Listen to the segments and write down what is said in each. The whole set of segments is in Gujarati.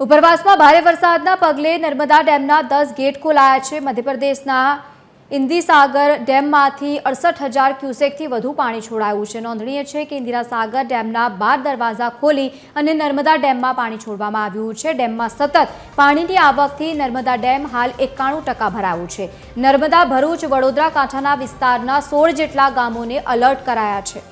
ઉપરવાસમાં ભારે વરસાદના પગલે નર્મદા ડેમના દસ ગેટ ખોલાયા છે. મધ્યપ્રદેશના ઇન્દિસાગર ડેમમાંથી અડસઠ હજાર ક્યુસેકથી વધુ પાણી છોડાયું છે. નોંધનીય છે કે ઇન્દિરાસાગર ડેમના બાર દરવાજા ખોલી અને નર્મદા ડેમમાં પાણી છોડવામાં આવ્યું છે. ડેમમાં સતત પાણીની આવકથી નર્મદા ડેમ હાલ એકાણું ટકા ભરાયું છે. નર્મદા ભરૂચ, વડોદરા, કાંઠાના વિસ્તારના સોળ જેટલા ગામોને અલર્ટ કરાયા છે.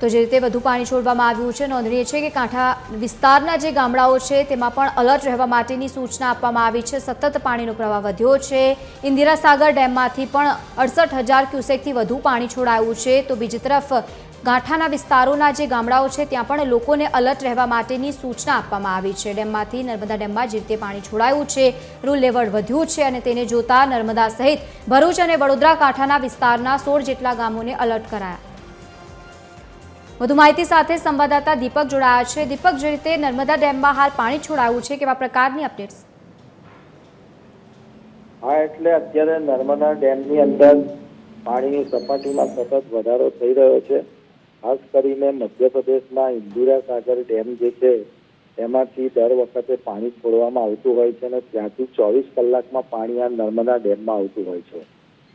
તો જે રીતે વધુ પાણી છોડવામાં આવ્યું છે, નોંધનીય છે કે કાંઠા વિસ્તારના જે ગામડાઓ છે, તેમાં પણ અલર્ટ રહેવા માટેની સૂચના આપવામાં આવી છે. સતત પાણીનો પ્રવાહ વધ્યો છે. ઇન્દિરાસાગર ડેમમાંથી પણ અડસઠ હજાર ક્યુસેકથી વધુ પાણી છોડાયું છે. તો બીજી તરફ, ગાંઠાના વિસ્તારોના જે ગામડાઓ છે, ત્યાં પણ લોકોને અલર્ટ રહેવા માટેની સૂચના આપવામાં આવી છે. ડેમમાંથી, નર્મદા ડેમમાં જે રીતે પાણી છોડાયું છે રૂલ લેવલ વધ્યું છે અને તેને જોતા નર્મદા સહિત ભરૂચ અને વડોદરા કાંઠાના વિસ્તારના સોળ જેટલા ગામોને અલર્ટ કરાયા. વધુ માહિતી સાથે સંવાદદાતા દીપક જોડાયા છે. દીપક, જે રીતે નર્મદા ડેમમાં હાલ પાણી છોડાયું છે, કેવા પ્રકારની અપડેટ્સ? હા, એટલે અત્યારે નર્મદા ડેમની અંદર પાણીની સપાટીમાં સતત વધારો થઈ રહ્યો છે. ખાસ કરીને મધ્યપ્રદેશના ઇન્દિરા સાગર ડેમ જે છે, તેમાંથી દર વખતે પાણી છોડવામાં આવતું હોય છે અને ત્યાંથી ચોવીસ કલાકમાં પાણી આ નર્મદા ડેમમાં આવતું હોય છે.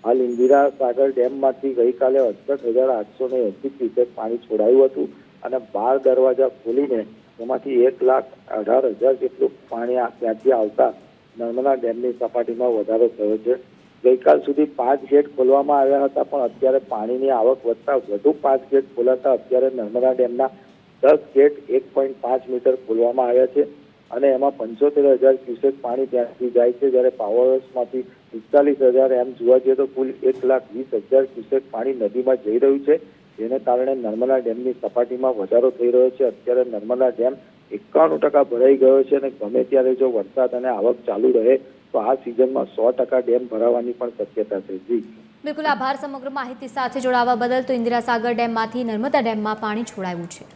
હાલ ઇન્દિરા સાગર ડેમમાંથી ગઈકાલે અડસઠ હજાર આઠસો ને એસી ક્યુસેક પાણી છોડાયું હતું અને બાર દરવાજા ખોલીને એમાંથી એક લાખ અઢાર હજાર જેટલું પાણી ત્યાંથી આવતા નર્મદા ડેમની સપાટીમાં વધારો થયો છે. ગઈકાલ સુધી પાંચ ગેટ ખોલવામાં આવ્યા હતા, પણ અત્યારે પાણીની આવક વધતા વધુ પાંચ ગેટ ખોલાતા અત્યારે નર્મદા ડેમના દસ ગેટ એક પોઈન્ટ પાંચ મીટર ખોલવામાં આવ્યા છે. અને એમાં પંચોતેર હજાર ક્યુસેક પાણી ત્યાંથી જાય છે. જ્યારે પાવર હાઉસમાંથી પિસ્તાલીસ હજાર એમ જોવા જઈએ તો કુલ એક લાખ વીસ હજાર ક્યુસેક પાણી નદીમાં જઈ રહ્યું છે. જેને કારણે નર્મદા ડેમની સપાટીમાં વધારો થઈ રહ્યો છે. અત્યારે નર્મદા ડેમ એકાણું ટકા ભરાઈ ગયો છે અને ગમે ત્યારે જો વરસાદ અને આવક ચાલુ રહે, તો આ સિઝનમાં સો ટકા ડેમ ભરાવાની પણ શક્યતા છે. જી. બિલકુલ આભાર સમગ્ર માહિતી સાથે જોડાવા બદલ તો ઇન્દિરાસાગર ડેમમાંથી નર્મદા ડેમમાં પાણી છોડાયું છે.